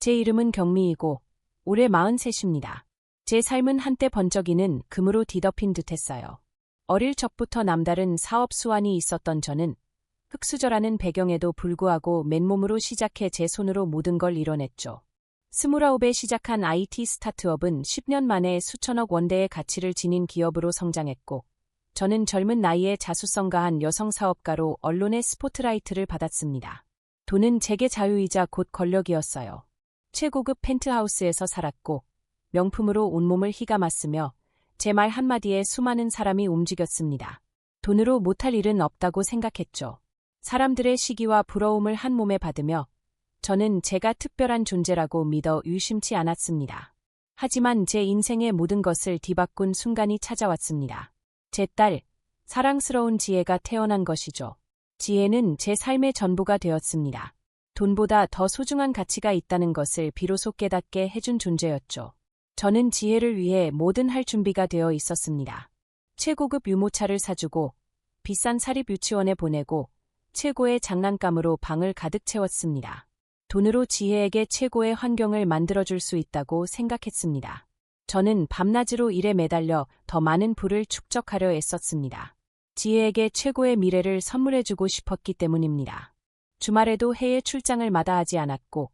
제 이름은 경미이고 올해 43입니다. 제 삶은 한때 번쩍이는 금으로 뒤덮인 듯했어요. 어릴 적부터 남다른 사업 수완이 있었던 저는 흑수저라는 배경에도 불구하고 맨몸으로 시작해 제 손으로 모든 걸 이뤄냈죠. 스물아홉에 시작한 IT 스타트업은 10년 만에 수천억 원대의 가치를 지닌 기업으로 성장했고, 저는 젊은 나이에 자수성가한 여성 사업가로 언론의 스포트라이트를 받았습니다. 돈은 제게 자유이자 곧 권력이었어요. 최고급 펜트하우스에서 살았고, 명품으로 온몸을 휘감았으며 제 말 한마디에 수많은 사람이 움직였습니다. 돈으로 못할 일은 없다고 생각했죠. 사람들의 시기와 부러움을 한 몸에 받으며 저는 제가 특별한 존재라고 믿어 유심치 않았습니다. 하지만 제 인생의 모든 것을 뒤바꾼 순간이 찾아왔습니다. 제 딸, 사랑스러운 지혜가 태어난 것이죠. 지혜는 제 삶의 전부가 되었습니다. 돈보다 더 소중한 가치가 있다는 것을 비로소 깨닫게 해준 존재였죠. 저는 지혜를 위해 뭐든 할 준비가 되어 있었습니다. 최고급 유모차를 사주고 비싼 사립 유치원에 보내고 최고의 장난감으로 방을 가득 채웠습니다. 돈으로 지혜에게 최고의 환경을 만들어줄 수 있다고 생각했습니다. 저는 밤낮으로 일에 매달려 더 많은 부를 축적하려 애썼습니다. 지혜에게 최고의 미래를 선물해주고 싶었기 때문입니다. 주말에도 해외 출장을 마다하지 않았고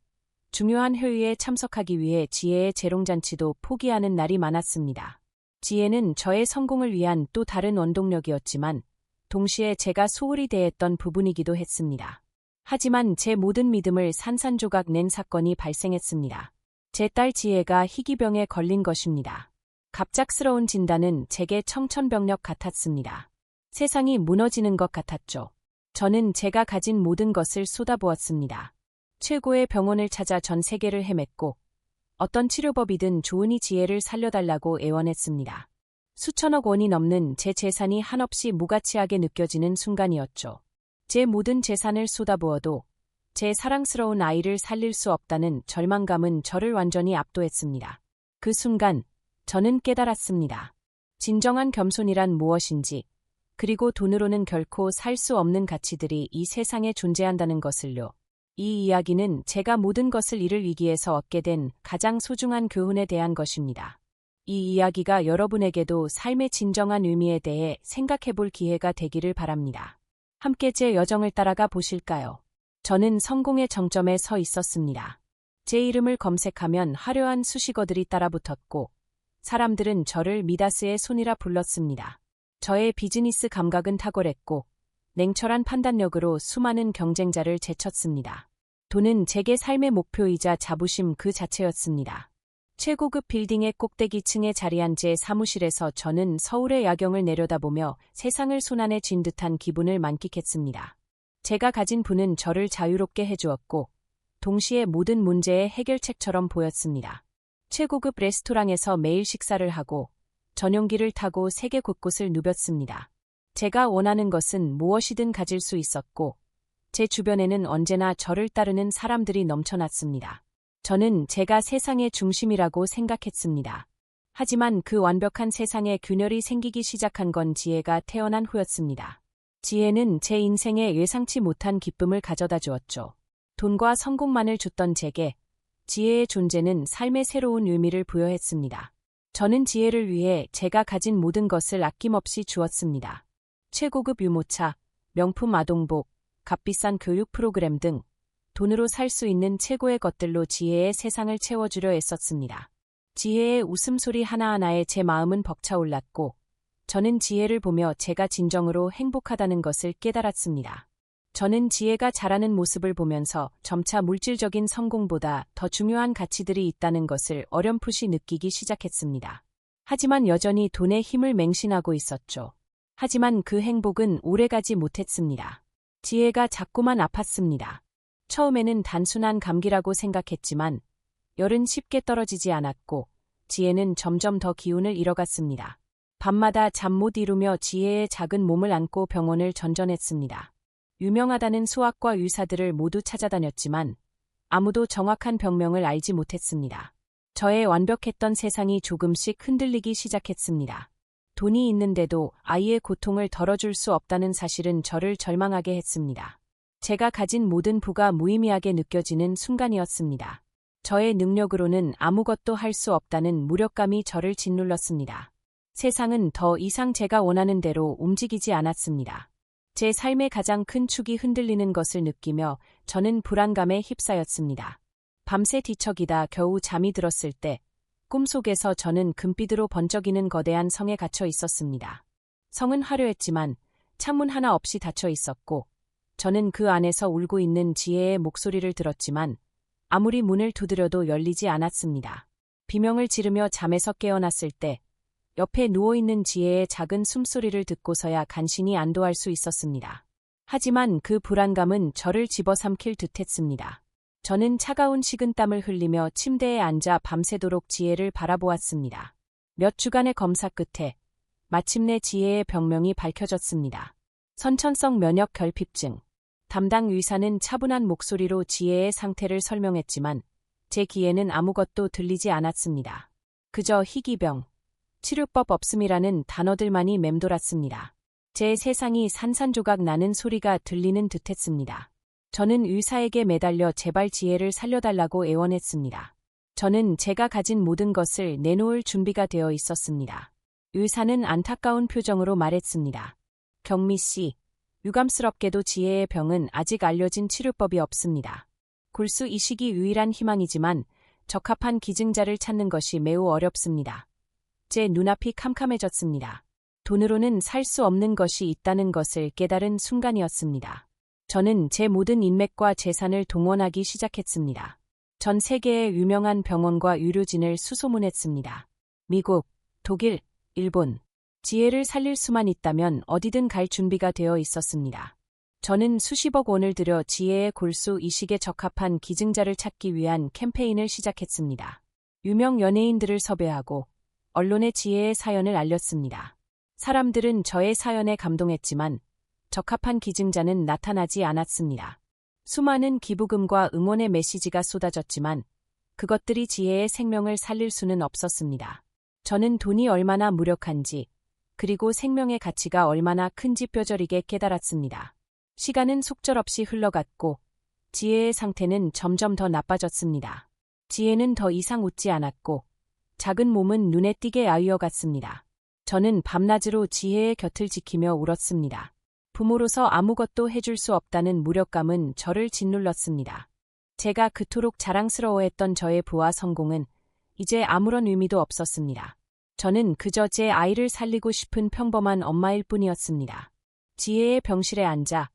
중요한 회의에 참석하기 위해 지혜의 재롱잔치도 포기하는 날이 많았습니다. 지혜는 저의 성공을 위한 또 다른 원동력이었지만 동시에 제가 소홀히 대했던 부분이기도 했습니다. 하지만 제 모든 믿음을 산산조각 낸 사건이 발생했습니다. 제 딸 지혜가 희귀병에 걸린 것입니다. 갑작스러운 진단은 제게 청천벽력 같았습니다. 세상이 무너지는 것 같았죠. 저는 제가 가진 모든 것을 쏟아부었습니다. 최고의 병원을 찾아 전 세계를 헤맸고 어떤 치료법이든 좋으니 지혜를 살려달라고 애원했습니다. 수천억 원이 넘는 제 재산이 한없이 무가치하게 느껴지는 순간이었죠. 제 모든 재산을 쏟아부어도 제 사랑스러운 아이를 살릴 수 없다는 절망감은 저를 완전히 압도했습니다. 그 순간 저는 깨달았습니다. 진정한 겸손이란 무엇인지, 그리고 돈으로는 결코 살 수 없는 가치들이 이 세상에 존재한다는 것을요. 이 이야기는 제가 모든 것을 잃을 위기에서 얻게 된 가장 소중한 교훈에 대한 것입니다. 이 이야기가 여러분에게도 삶의 진정한 의미에 대해 생각해 볼 기회가 되기를 바랍니다. 함께 제 여정을 따라가 보실까요? 저는 성공의 정점에 서 있었습니다. 제 이름을 검색하면 화려한 수식어들이 따라 붙었고, 사람들은 저를 미다스의 손이라 불렀습니다. 저의 비즈니스 감각은 탁월했고, 냉철한 판단력으로 수많은 경쟁자를 제쳤습니다. 돈은 제게 삶의 목표이자 자부심 그 자체였습니다. 최고급 빌딩의 꼭대기층에 자리한 제 사무실에서 저는 서울의 야경을 내려다보며 세상을 손안에 쥔 듯한 기분을 만끽했습니다. 제가 가진 부는 저를 자유롭게 해주었고, 동시에 모든 문제의 해결책처럼 보였습니다. 최고급 레스토랑에서 매일 식사를 하고, 전용기를 타고 세계 곳곳을 누볐습니다. 제가 원하는 것은 무엇이든 가질 수 있었고, 제 주변에는 언제나 저를 따르는 사람들이 넘쳐났습니다. 저는 제가 세상의 중심이라고 생각했습니다. 하지만 그 완벽한 세상에 균열이 생기기 시작한 건 지혜가 태어난 후였습니다. 지혜는 제 인생에 예상치 못한 기쁨을 가져다 주었죠. 돈과 성공만을 줬던 제게 지혜의 존재는 삶의 새로운 의미를 부여했습니다. 저는 지혜를 위해 제가 가진 모든 것을 아낌없이 주었습니다. 최고급 유모차, 명품 아동복, 값비싼 교육 프로그램 등 돈으로 살 수 있는 최고의 것들로 지혜의 세상을 채워주려 애썼습니다. 지혜의 웃음소리 하나하나에 제 마음은 벅차올랐고, 저는 지혜를 보며 제가 진정으로 행복하다는 것을 깨달았습니다. 저는 지혜가 자라는 모습을 보면서 점차 물질적인 성공보다 더 중요한 가치들이 있다는 것을 어렴풋이 느끼기 시작했습니다. 하지만 여전히 돈의 힘을 맹신하고 있었죠. 하지만 그 행복은 오래가지 못했습니다. 지혜가 자꾸만 아팠습니다. 처음에는 단순한 감기라고 생각했지만 열은 쉽게 떨어지지 않았고 지혜는 점점 더 기운을 잃어갔습니다. 밤마다 잠 못 이루며 지혜의 작은 몸을 안고 병원을 전전했습니다. 유명하다는 수학과 의사들을 모두 찾아다녔지만 아무도 정확한 병명을 알지 못했습니다. 저의 완벽했던 세상이 조금씩 흔들리기 시작했습니다. 돈이 있는데도 아이의 고통을 덜어줄 수 없다는 사실은 저를 절망하게 했습니다. 제가 가진 모든 부가 무의미하게 느껴지는 순간이었습니다. 저의 능력으로는 아무것도 할 수 없다는 무력감이 저를 짓눌렀습니다. 세상은 더 이상 제가 원하는 대로 움직이지 않았습니다. 제 삶의 가장 큰 축이 흔들리는 것을 느끼며 저는 불안감에 휩싸였습니다. 밤새 뒤척이다 겨우 잠이 들었을 때 꿈속에서 저는 금빛으로 번쩍이는 거대한 성에 갇혀 있었습니다. 성은 화려했지만 창문 하나 없이 닫혀 있었고 저는 그 안에서 울고 있는 지혜의 목소리를 들었지만 아무리 문을 두드려도 열리지 않았습니다. 비명을 지르며 잠에서 깨어났을 때 옆에 누워있는 지혜의 작은 숨소리를 듣고서야 간신히 안도할 수 있었습니다. 하지만 그 불안감은 저를 집어삼킬 듯 했습니다. 저는 차가운 식은땀을 흘리며 침대에 앉아 밤새도록 지혜를 바라보았습니다. 몇 주간의 검사 끝에 마침내 지혜의 병명이 밝혀졌습니다. 선천성 면역 결핍증. 담당 의사는 차분한 목소리로 지혜의 상태를 설명했지만 제 귀에는 아무것도 들리지 않았습니다. 그저 희귀병, 치료법 없음이라는 단어들만이 맴돌았습니다. 제 세상이 산산조각 나는 소리가 들리는 듯했습니다. 저는 의사에게 매달려 제발 지혜를 살려달라고 애원했습니다. 저는 제가 가진 모든 것을 내놓을 준비가 되어 있었습니다. 의사는 안타까운 표정으로 말했습니다. 경미 씨, 유감스럽게도 지혜의 병은 아직 알려진 치료법이 없습니다. 굴수 이식이 유일한 희망이지만 적합한 기증자를 찾는 것이 매우 어렵습니다. 제 눈앞이 캄캄해졌습니다. 돈으로는 살 수 없는 것이 있다는 것을 깨달은 순간이었습니다. 저는 제 모든 인맥과 재산을 동원하기 시작했습니다. 전 세계의 유명한 병원과 의료진을 수소문했습니다. 미국, 독일, 일본. 지혜를 살릴 수만 있다면 어디든 갈 준비가 되어 있었습니다. 저는 수십억 원을 들여 지혜의 골수 이식에 적합한 기증자를 찾기 위한 캠페인을 시작했습니다. 유명 연예인들을 섭외하고 언론의 지혜의 사연을 알렸습니다. 사람들은 저의 사연에 감동했지만 적합한 기증자는 나타나지 않았습니다. 수많은 기부금과 응원의 메시지가 쏟아졌지만 그것들이 지혜의 생명을 살릴 수는 없었습니다. 저는 돈이 얼마나 무력한지 그리고 생명의 가치가 얼마나 큰지 뼈저리게 깨달았습니다. 시간은 속절없이 흘러갔고 지혜의 상태는 점점 더 나빠졌습니다. 지혜는 더 이상 웃지 않았고 작은 몸은 눈에 띄게 아이어갔습니다. 저는 밤낮으로 지혜의 곁을 지키며 울었습니다. 부모로서 아무것도 해줄 수 없다는 무력감은 저를 짓눌렀습니다. 제가 그토록 자랑스러워했던 저의 부와 성공은 이제 아무런 의미도 없었습니다. 저는 그저 제 아이를 살리고 싶은 평범한 엄마일 뿐이었습니다. 지혜의 병실에 앉아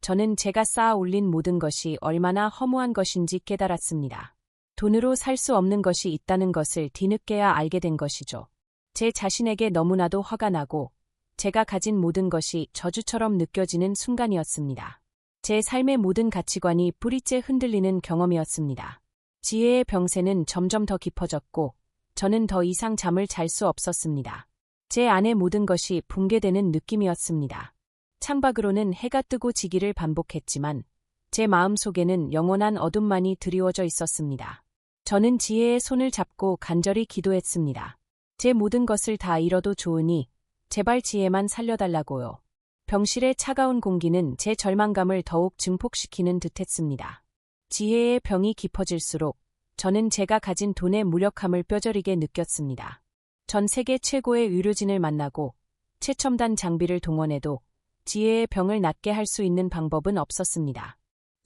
저는 제가 쌓아 올린 모든 것이 얼마나 허무한 것인지 깨달았습니다. 돈으로 살 수 없는 것이 있다는 것을 뒤늦게야 알게 된 것이죠. 제 자신에게 너무나도 화가 나고 제가 가진 모든 것이 저주처럼 느껴지는 순간이었습니다. 제 삶의 모든 가치관이 뿌리째 흔들리는 경험이었습니다. 지혜의 병세는 점점 더 깊어졌고 저는 더 이상 잠을 잘 수 없었습니다. 제 안의 모든 것이 붕괴되는 느낌이었습니다. 창밖으로는 해가 뜨고 지기를 반복했지만 제 마음 속에는 영원한 어둠만이 드리워져 있었습니다. 저는 지혜의 손을 잡고 간절히 기도했습니다. 제 모든 것을 다 잃어도 좋으니 제발 지혜만 살려달라고요. 병실의 차가운 공기는 제 절망감을 더욱 증폭시키는 듯했습니다. 지혜의 병이 깊어질수록 저는 제가 가진 돈의 무력함을 뼈저리게 느꼈습니다. 전 세계 최고의 의료진을 만나고 최첨단 장비를 동원해도 지혜의 병을 낫게 할 수 있는 방법은 없었습니다.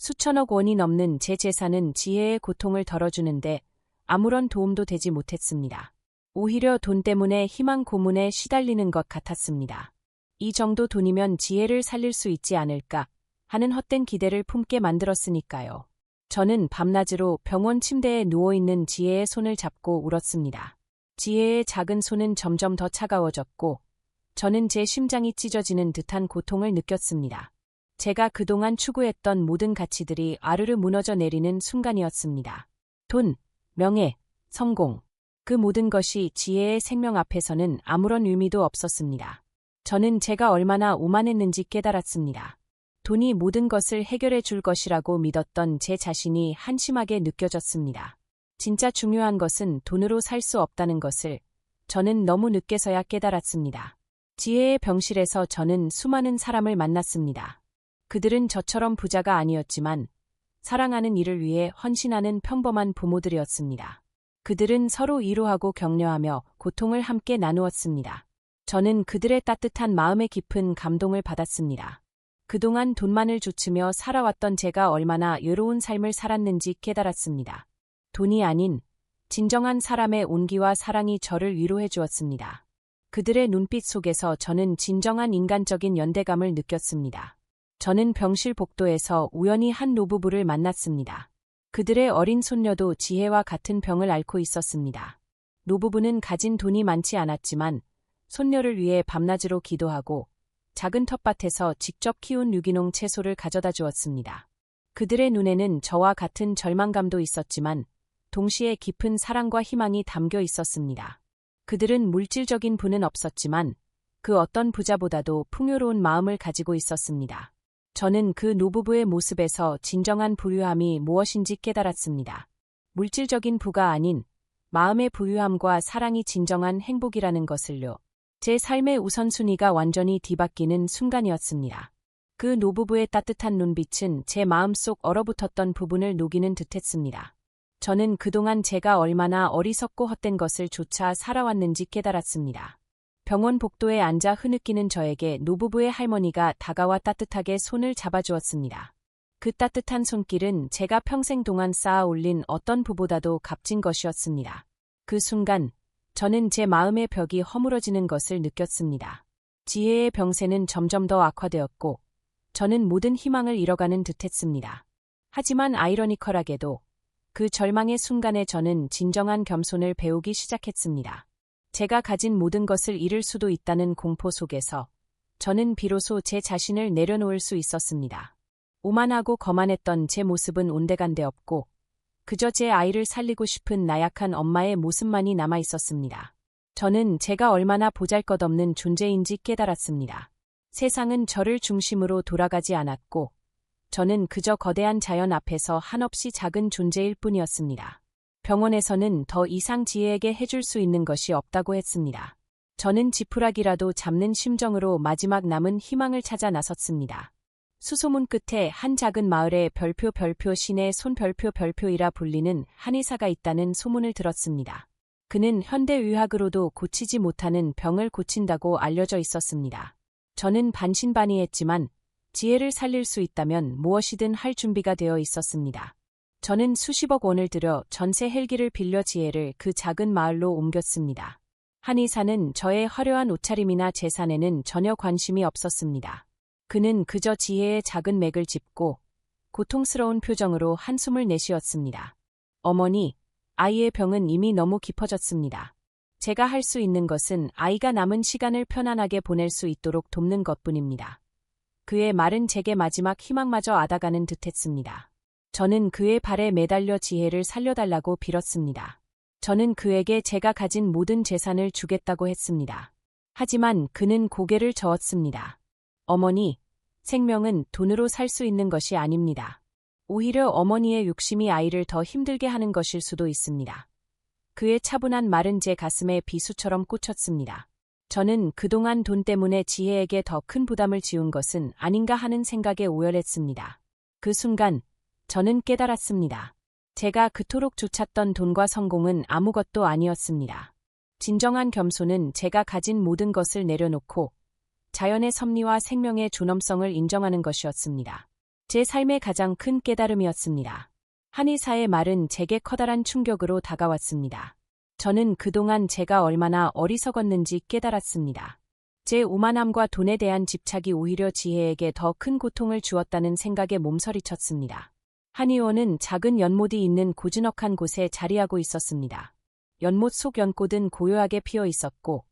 수천억 원이 넘는 제 재산은 지혜의 고통을 덜어주는데 아무런 도움도 되지 못했습니다. 오히려 돈 때문에 희망 고문에 시달리는 것 같았습니다. 이 정도 돈이면 지혜를 살릴 수 있지 않을까 하는 헛된 기대를 품게 만들었으니까요. 저는 밤낮으로 병원 침대에 누워있는 지혜의 손을 잡고 울었습니다. 지혜의 작은 손은 점점 더 차가워졌고 저는 제 심장이 찢어지는 듯한 고통을 느꼈습니다. 제가 그동안 추구했던 모든 가치들이 아르르 무너져 내리는 순간이었습니다. 돈, 명예, 성공. 그 모든 것이 지혜의 생명 앞에서는 아무런 의미도 없었습니다. 저는 제가 얼마나 오만했는지 깨달았습니다. 돈이 모든 것을 해결해 줄 것이라고 믿었던 제 자신이 한심하게 느껴졌습니다. 진짜 중요한 것은 돈으로 살 수 없다는 것을 저는 너무 늦게서야 깨달았습니다. 지혜의 병실에서 저는 수많은 사람을 만났습니다. 그들은 저처럼 부자가 아니었지만 사랑하는 이를 위해 헌신하는 평범한 부모들이었습니다. 그들은 서로 위로하고 격려하며 고통을 함께 나누었습니다. 저는 그들의 따뜻한 마음에 깊은 감동을 받았습니다. 그동안 돈만을 주치며 살아왔던 제가 얼마나 외로운 삶을 살았는지 깨달았습니다. 돈이 아닌 진정한 사람의 온기와 사랑이 저를 위로해 주었습니다. 그들의 눈빛 속에서 저는 진정한 인간적인 연대감을 느꼈습니다. 저는 병실 복도에서 우연히 한 노부부를 만났습니다. 그들의 어린 손녀도 지혜와 같은 병을 앓고 있었습니다. 노부부는 가진 돈이 많지 않았지만 손녀를 위해 밤낮으로 기도하고 작은 텃밭에서 직접 키운 유기농 채소를 가져다 주었습니다. 그들의 눈에는 저와 같은 절망감도 있었지만 동시에 깊은 사랑과 희망이 담겨 있었습니다. 그들은 물질적인 부는 없었지만 그 어떤 부자보다도 풍요로운 마음을 가지고 있었습니다. 저는 그 노부부의 모습에서 진정한 부유함이 무엇인지 깨달았습니다. 물질적인 부가 아닌 마음의 부유함과 사랑이 진정한 행복이라는 것을요. 제 삶의 우선순위가 완전히 뒤바뀌는 순간이었습니다. 그 노부부의 따뜻한 눈빛은 제 마음속 얼어붙었던 부분을 녹이는 듯했습니다. 저는 그동안 제가 얼마나 어리석고 헛된 것을 조차 살아왔는지 깨달았습니다. 병원 복도에 앉아 흐느끼는 저에게 노부부의 할머니가 다가와 따뜻하게 손을 잡아주었습니다. 그 따뜻한 손길은 제가 평생 동안 쌓아 올린 어떤 부보다도 값진 것이었습니다. 그 순간 저는 제 마음의 벽이 허물어지는 것을 느꼈습니다. 지혜의 병세는 점점 더 악화되었고 저는 모든 희망을 잃어가는 듯했습니다. 하지만 아이러니컬하게도 그 절망의 순간에 저는 진정한 겸손을 배우기 시작했습니다. 제가 가진 모든 것을 잃을 수도 있다는 공포 속에서 저는 비로소 제 자신을 내려놓을 수 있었습니다. 오만하고 거만했던 제 모습은 온데간데 없고 그저 제 아이를 살리고 싶은 나약한 엄마의 모습만이 남아 있었습니다. 저는 제가 얼마나 보잘것없는 존재인지 깨달았습니다. 세상은 저를 중심으로 돌아가지 않았고, 저는 그저 거대한 자연 앞에서 한없이 작은 존재일 뿐이었습니다. 병원에서는 더 이상 지혜에게 해줄 수 있는 것이 없다고 했습니다. 저는 지푸라기라도 잡는 심정으로 마지막 남은 희망을 찾아 나섰습니다. 수소문 끝에 한 작은 마을에 별표 별표 신의 손별표 별표이라 불리는 한의사가 있다는 소문을 들었습니다. 그는 현대의학으로도 고치지 못하는 병을 고친다고 알려져 있었습니다. 저는 반신반의했지만 지혜를 살릴 수 있다면 무엇이든 할 준비가 되어 있었습니다. 저는 수십억 원을 들여 전세 헬기를 빌려 지혜를 그 작은 마을로 옮겼습니다. 한의사는 저의 화려한 옷차림이나 재산에는 전혀 관심이 없었습니다. 그는 그저 지혜의 작은 맥을 짚고 고통스러운 표정으로 한숨을 내쉬었습니다. 어머니, 아이의 병은 이미 너무 깊어졌습니다. 제가 할 수 있는 것은 아이가 남은 시간을 편안하게 보낼 수 있도록 돕는 것뿐입니다. 그의 말은 제게 마지막 희망마저 아다가는 듯했습니다. 저는 그의 발에 매달려 지혜를 살려달라고 빌었습니다. 저는 그에게 제가 가진 모든 재산을 주겠다고 했습니다. 하지만 그는 고개를 저었습니다. 어머니, 생명은 돈으로 살 수 있는 것이 아닙니다. 오히려 어머니의 욕심이 아이를 더 힘들게 하는 것일 수도 있습니다. 그의 차분한 말은 제 가슴에 비수처럼 꽂혔습니다. 저는 그동안 돈 때문에 지혜에게 더 큰 부담을 지운 것은 아닌가 하는 생각에 오열했습니다. 그 순간, 저는 깨달았습니다. 제가 그토록 쫓았던 돈과 성공은 아무것도 아니었습니다. 진정한 겸손은 제가 가진 모든 것을 내려놓고 자연의 섭리와 생명의 존엄성을 인정하는 것이었습니다. 제 삶의 가장 큰 깨달음이었습니다. 한의사의 말은 제게 커다란 충격으로 다가왔습니다. 저는 그동안 제가 얼마나 어리석었는지 깨달았습니다. 제 오만함과 돈에 대한 집착이 오히려 지혜에게 더 큰 고통을 주었다는 생각에 몸서리쳤습니다. 한의원은 작은 연못이 있는 고즈넉한 곳에 자리하고 있었습니다. 연못 속 연꽃은 고요하게 피어 있었고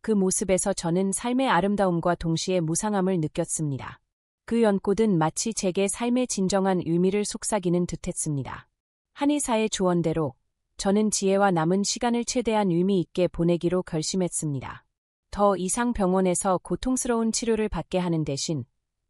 그 모습에서 저는 삶의 아름다움과 동시에 무상함을 느꼈습니다. 그 연꽃은 마치 제게 삶의 진정한 의미를 속삭이는 듯했습니다. 한의사의 조언대로 저는 지혜와 남은 시간을 최대한 의미 있게 보내기로 결심했습니다. 더 이상 병원에서 고통스러운 치료를 받게 하는 대신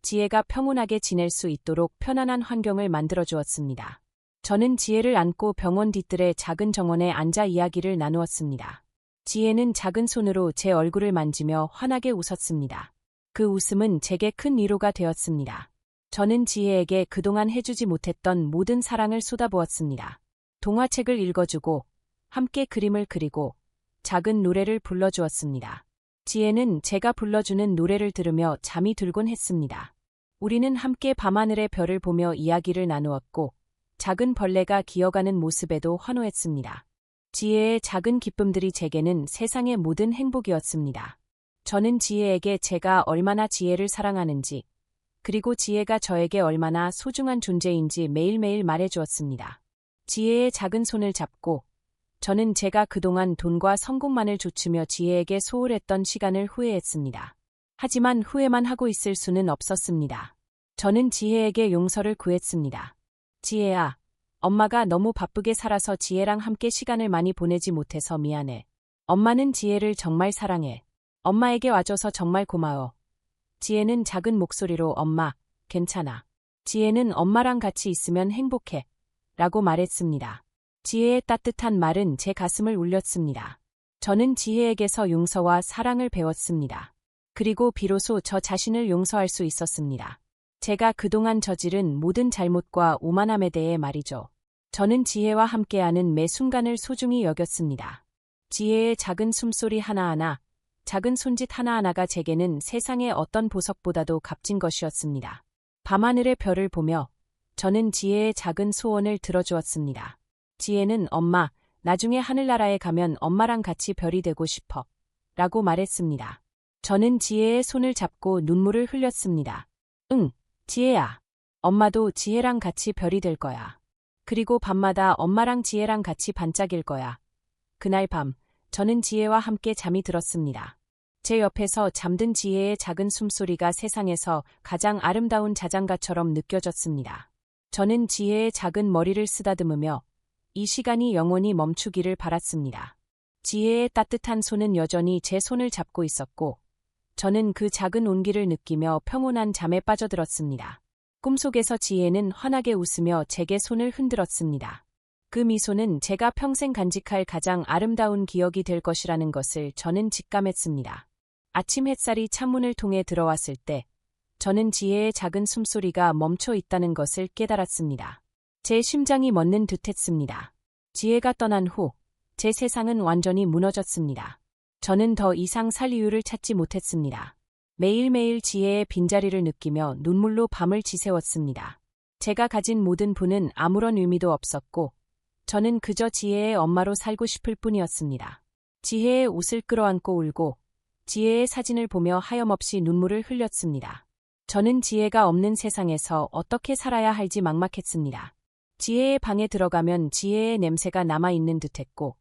지혜가 평온하게 지낼 수 있도록 편안한 환경을 만들어 주었습니다. 저는 지혜를 안고 병원 뒤뜰의 작은 정원에 앉아 이야기를 나누었습니다. 지혜는 작은 손으로 제 얼굴을 만지며 환하게 웃었습니다. 그 웃음은 제게 큰 위로가 되었습니다. 저는 지혜에게 그동안 해주지 못했던 모든 사랑을 쏟아부었습니다. 동화책을 읽어주고, 함께 그림을 그리고, 작은 노래를 불러주었습니다. 지혜는 제가 불러주는 노래를 들으며 잠이 들곤 했습니다. 우리는 함께 밤하늘의 별을 보며 이야기를 나누었고, 작은 벌레가 기어가는 모습에도 환호했습니다. 지혜의 작은 기쁨들이 제게는 세상의 모든 행복이었습니다. 저는 지혜에게 제가 얼마나 지혜를 사랑하는지, 그리고 지혜가 저에게 얼마나 소중한 존재인지 매일매일 말해주었습니다. 지혜의 작은 손을 잡고, 저는 제가 그동안 돈과 성공만을 좇으며 지혜에게 소홀했던 시간을 후회했습니다. 하지만 후회만 하고 있을 수는 없었습니다. 저는 지혜에게 용서를 구했습니다. 지혜야, 엄마가 너무 바쁘게 살아서 지혜랑 함께 시간을 많이 보내지 못해서 미안해. 엄마는 지혜를 정말 사랑해. 엄마에게 와줘서 정말 고마워. 지혜는 작은 목소리로 엄마, 괜찮아. 지혜는 엄마랑 같이 있으면 행복해. 라고 말했습니다. 지혜의 따뜻한 말은 제 가슴을 울렸습니다. 저는 지혜에게서 용서와 사랑을 배웠습니다. 그리고 비로소 저 자신을 용서할 수 있었습니다. 제가 그동안 저지른 모든 잘못과 오만함에 대해 말이죠. 저는 지혜와 함께하는 매 순간을 소중히 여겼습니다. 지혜의 작은 숨소리 하나하나, 작은 손짓 하나하나가 제게는 세상의 어떤 보석보다도 값진 것이었습니다. 밤하늘의 별을 보며 저는 지혜의 작은 소원을 들어주었습니다. 지혜는 엄마, 나중에 하늘나라에 가면 엄마랑 같이 별이 되고 싶어. 라고 말했습니다. 저는 지혜의 손을 잡고 눈물을 흘렸습니다. 응, 지혜야. 엄마도 지혜랑 같이 별이 될 거야. 그리고 밤마다 엄마랑 지혜랑 같이 반짝일 거야. 그날 밤, 저는 지혜와 함께 잠이 들었습니다. 제 옆에서 잠든 지혜의 작은 숨소리가 세상에서 가장 아름다운 자장가처럼 느껴졌습니다. 저는 지혜의 작은 머리를 쓰다듬으며 이 시간이 영원히 멈추기를 바랐습니다. 지혜의 따뜻한 손은 여전히 제 손을 잡고 있었고, 저는 그 작은 온기를 느끼며 평온한 잠에 빠져들었습니다. 꿈속에서 지혜는 환하게 웃으며 제게 손을 흔들었습니다. 그 미소는 제가 평생 간직할 가장 아름다운 기억이 될 것이라는 것을 저는 직감했습니다. 아침 햇살이 창문을 통해 들어왔을 때 저는 지혜의 작은 숨소리가 멈춰 있다는 것을 깨달았습니다. 제 심장이 멎는 듯 했습니다. 지혜가 떠난 후 제 세상은 완전히 무너졌습니다. 저는 더 이상 살 이유를 찾지 못했습니다. 매일매일 지혜의 빈자리를 느끼며 눈물로 밤을 지새웠습니다. 제가 가진 모든 부는 아무런 의미도 없었고, 저는 그저 지혜의 엄마로 살고 싶을 뿐이었습니다. 지혜의 옷을 끌어안고 울고, 지혜의 사진을 보며 하염없이 눈물을 흘렸습니다. 저는 지혜가 없는 세상에서 어떻게 살아야 할지 막막했습니다. 지혜의 방에 들어가면 지혜의 냄새가 남아있는 듯 했고,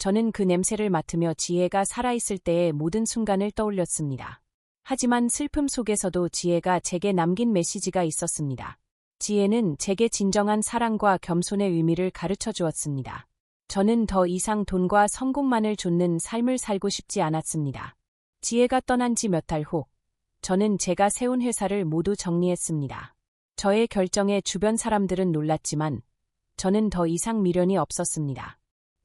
저는 그 냄새를 맡으며 지혜가 살아있을 때의 모든 순간을 떠올렸습니다. 하지만 슬픔 속에서도 지혜가 제게 남긴 메시지가 있었습니다. 지혜는 제게 진정한 사랑과 겸손의 의미를 가르쳐 주었습니다. 저는 더 이상 돈과 성공만을 좇는 삶을 살고 싶지 않았습니다. 지혜가 떠난 지 몇 달 후, 저는 제가 세운 회사를 모두 정리했습니다. 저의 결정에 주변 사람들은 놀랐지만, 저는 더 이상 미련이 없었습니다.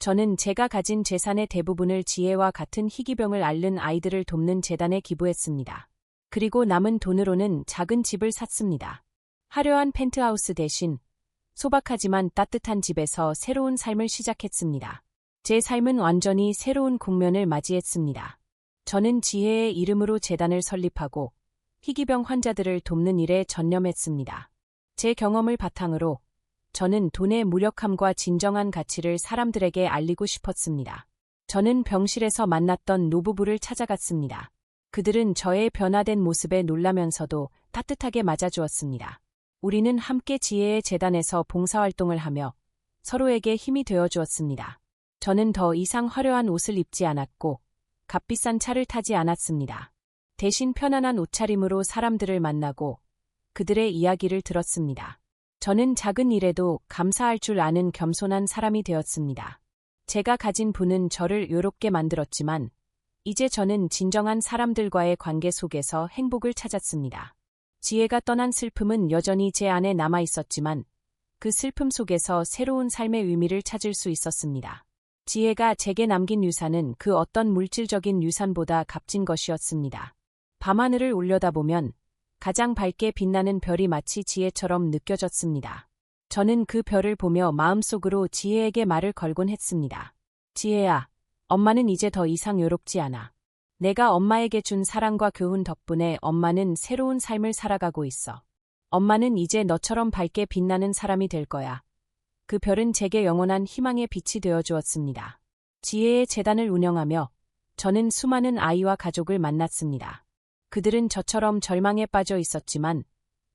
저는 제가 가진 재산의 대부분을 지혜와 같은 희귀병을 앓는 아이들을 돕는 재단에 기부했습니다. 그리고 남은 돈으로는 작은 집을 샀습니다. 화려한 펜트하우스 대신 소박하지만 따뜻한 집에서 새로운 삶을 시작했습니다. 제 삶은 완전히 새로운 국면을 맞이했습니다. 저는 지혜의 이름으로 재단을 설립하고 희귀병 환자들을 돕는 일에 전념했습니다. 제 경험을 바탕으로 저는 돈의 무력함과 진정한 가치를 사람들에게 알리고 싶었습니다. 저는 병실에서 만났던 노부부를 찾아갔습니다. 그들은 저의 변화된 모습에 놀라면서도 따뜻하게 맞아주었습니다. 우리는 함께 지혜의 재단에서 봉사활동을 하며 서로에게 힘이 되어 주었습니다. 저는 더 이상 화려한 옷을 입지 않았고 값비싼 차를 타지 않았습니다. 대신 편안한 옷차림으로 사람들을 만나고 그들의 이야기를 들었습니다. 저는 작은 일에도 감사할 줄 아는 겸손한 사람이 되었습니다. 제가 가진 부는 저를 요롭게 만들었지만, 이제 저는 진정한 사람들과의 관계 속에서 행복을 찾았습니다. 지혜가 떠난 슬픔은 여전히 제 안에 남아 있었지만, 그 슬픔 속에서 새로운 삶의 의미를 찾을 수 있었습니다. 지혜가 제게 남긴 유산은 그 어떤 물질적인 유산보다 값진 것이었습니다. 밤하늘을 올려다보면 가장 밝게 빛나는 별이 마치 지혜처럼 느껴졌습니다. 저는 그 별을 보며 마음속으로 지혜에게 말을 걸곤 했습니다. 지혜야, 엄마는 이제 더 이상 외롭지 않아. 내가 엄마에게 준 사랑과 교훈 덕분에 엄마는 새로운 삶을 살아가고 있어. 엄마는 이제 너처럼 밝게 빛나는 사람이 될 거야. 그 별은 제게 영원한 희망의 빛이 되어 주었습니다. 지혜의 재단을 운영하며 저는 수많은 아이와 가족을 만났습니다. 그들은 저처럼 절망에 빠져 있었지만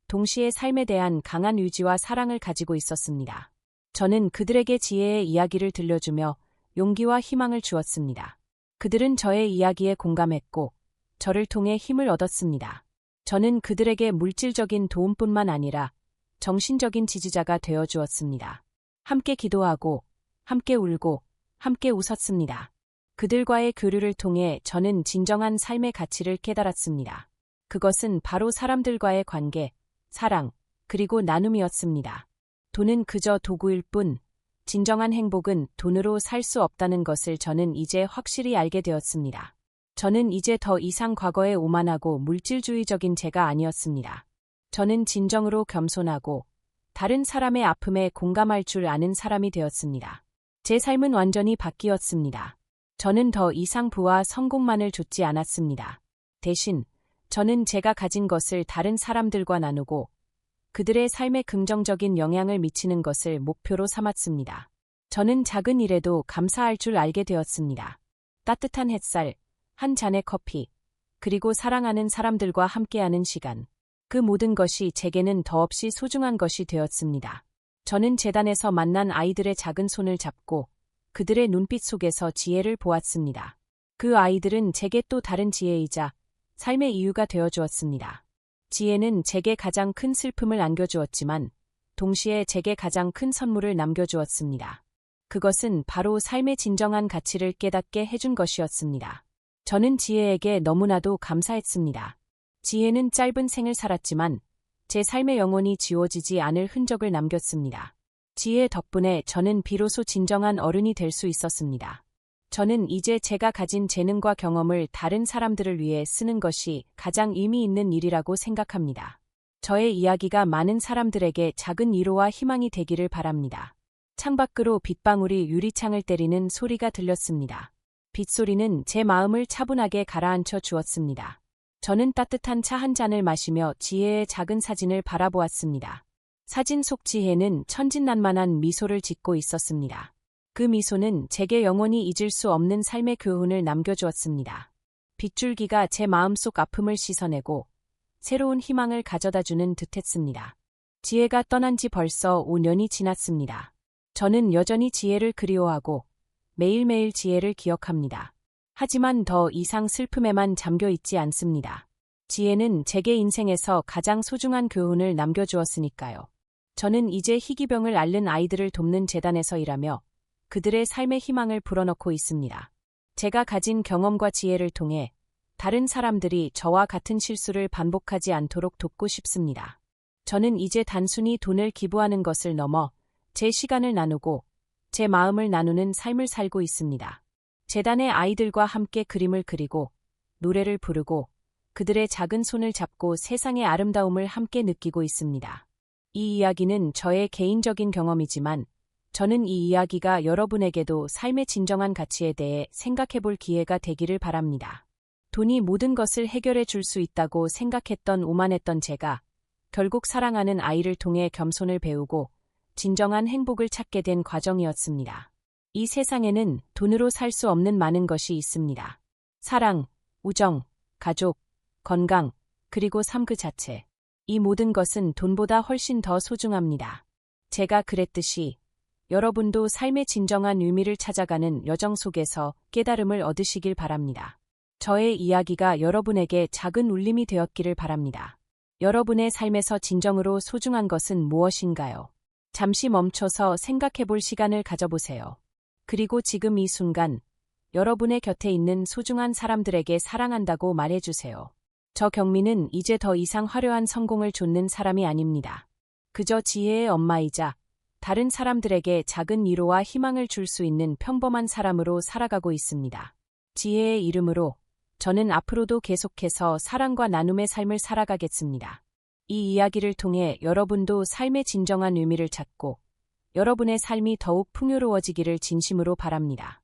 동시에 삶에 대한 강한 의지와 사랑을 가지고 있었습니다. 저는 그들에게 지혜의 이야기를 들려주며 용기와 희망을 주었습니다. 그들은 저의 이야기에 공감했고 저를 통해 힘을 얻었습니다. 저는 그들에게 물질적인 도움뿐만 아니라 정신적인 지지자가 되어 주었습니다. 함께 기도하고, 함께 울고, 함께 웃었습니다. 그들과의 교류를 통해 저는 진정한 삶의 가치를 깨달았습니다. 그것은 바로 사람들과의 관계, 사랑, 그리고 나눔이었습니다. 돈은 그저 도구일 뿐, 진정한 행복은 돈으로 살 수 없다는 것을 저는 이제 확실히 알게 되었습니다. 저는 이제 더 이상 과거에 오만하고 물질주의적인 제가 아니었습니다. 저는 진정으로 겸손하고 다른 사람의 아픔에 공감할 줄 아는 사람이 되었습니다. 제 삶은 완전히 바뀌었습니다. 저는 더 이상 부와 성공만을 좇지 않았습니다. 대신 저는 제가 가진 것을 다른 사람들과 나누고 그들의 삶에 긍정적인 영향을 미치는 것을 목표로 삼았습니다. 저는 작은 일에도 감사할 줄 알게 되었습니다. 따뜻한 햇살, 한 잔의 커피, 그리고 사랑하는 사람들과 함께하는 시간. 그 모든 것이 제게는 더없이 소중한 것이 되었습니다. 저는 재단에서 만난 아이들의 작은 손을 잡고 그들의 눈빛 속에서 지혜를 보았습니다. 그 아이들은 제게 또 다른 지혜이자 삶의 이유가 되어 주었습니다. 지혜는 제게 가장 큰 슬픔을 안겨주었지만 동시에 제게 가장 큰 선물을 남겨주었습니다. 그것은 바로 삶의 진정한 가치를 깨닫게 해준 것이었습니다. 저는 지혜에게 너무나도 감사했습니다. 지혜는 짧은 생을 살았지만 제 삶의 영혼이 지워지지 않을 흔적을 남겼습니다. 지혜 덕분에 저는 비로소 진정한 어른이 될 수 있었습니다. 저는 이제 제가 가진 재능과 경험을 다른 사람들을 위해 쓰는 것이 가장 의미 있는 일이라고 생각합니다. 저의 이야기가 많은 사람들에게 작은 위로와 희망이 되기를 바랍니다. 창밖으로 빗방울이 유리창을 때리는 소리가 들렸습니다. 빗소리는 제 마음을 차분하게 가라앉혀 주었습니다. 저는 따뜻한 차 한 잔을 마시며 지혜의 작은 사진을 바라보았습니다. 사진 속 지혜는 천진난만한 미소를 짓고 있었습니다. 그 미소는 제게 영원히 잊을 수 없는 삶의 교훈을 남겨주었습니다. 빗줄기가 제 마음속 아픔을 씻어내고 새로운 희망을 가져다주는 듯했습니다. 지혜가 떠난 지 벌써 5년이 지났습니다. 저는 여전히 지혜를 그리워하고 매일매일 지혜를 기억합니다. 하지만 더 이상 슬픔에만 잠겨 있지 않습니다. 지혜는 제게 인생에서 가장 소중한 교훈을 남겨주었으니까요. 저는 이제 희귀병을 앓는 아이들을 돕는 재단에서 일하며 그들의 삶의 희망을 불어넣고 있습니다. 제가 가진 경험과 지혜를 통해 다른 사람들이 저와 같은 실수를 반복하지 않도록 돕고 싶습니다. 저는 이제 단순히 돈을 기부하는 것을 넘어 제 시간을 나누고 제 마음을 나누는 삶을 살고 있습니다. 재단의 아이들과 함께 그림을 그리고 노래를 부르고 그들의 작은 손을 잡고 세상의 아름다움을 함께 느끼고 있습니다. 이 이야기는 저의 개인적인 경험이지만 저는 이 이야기가 여러분에게도 삶의 진정한 가치에 대해 생각해 볼 기회가 되기를 바랍니다. 돈이 모든 것을 해결해 줄 수 있다고 생각했던 오만했던 제가 결국 사랑하는 아이를 통해 겸손을 배우고 진정한 행복을 찾게 된 과정이었습니다. 이 세상에는 돈으로 살 수 없는 많은 것이 있습니다. 사랑, 우정, 가족, 건강, 그리고 삶 그 자체. 이 모든 것은 돈보다 훨씬 더 소중합니다. 제가 그랬듯이 여러분도 삶의 진정한 의미를 찾아가는 여정 속에서 깨달음을 얻으시길 바랍니다. 저의 이야기가 여러분에게 작은 울림이 되었기를 바랍니다. 여러분의 삶에서 진정으로 소중한 것은 무엇인가요? 잠시 멈춰서 생각해 볼 시간을 가져보세요. 그리고 지금 이 순간 여러분의 곁에 있는 소중한 사람들에게 사랑한다고 말해주세요. 저 경미는 이제 더 이상 화려한 성공을 좇는 사람이 아닙니다. 그저 지혜의 엄마이자 다른 사람들에게 작은 위로와 희망을 줄 수 있는 평범한 사람으로 살아가고 있습니다. 지혜의 이름으로 저는 앞으로도 계속해서 사랑과 나눔의 삶을 살아가겠습니다. 이 이야기를 통해 여러분도 삶의 진정한 의미를 찾고 여러분의 삶이 더욱 풍요로워지기를 진심으로 바랍니다.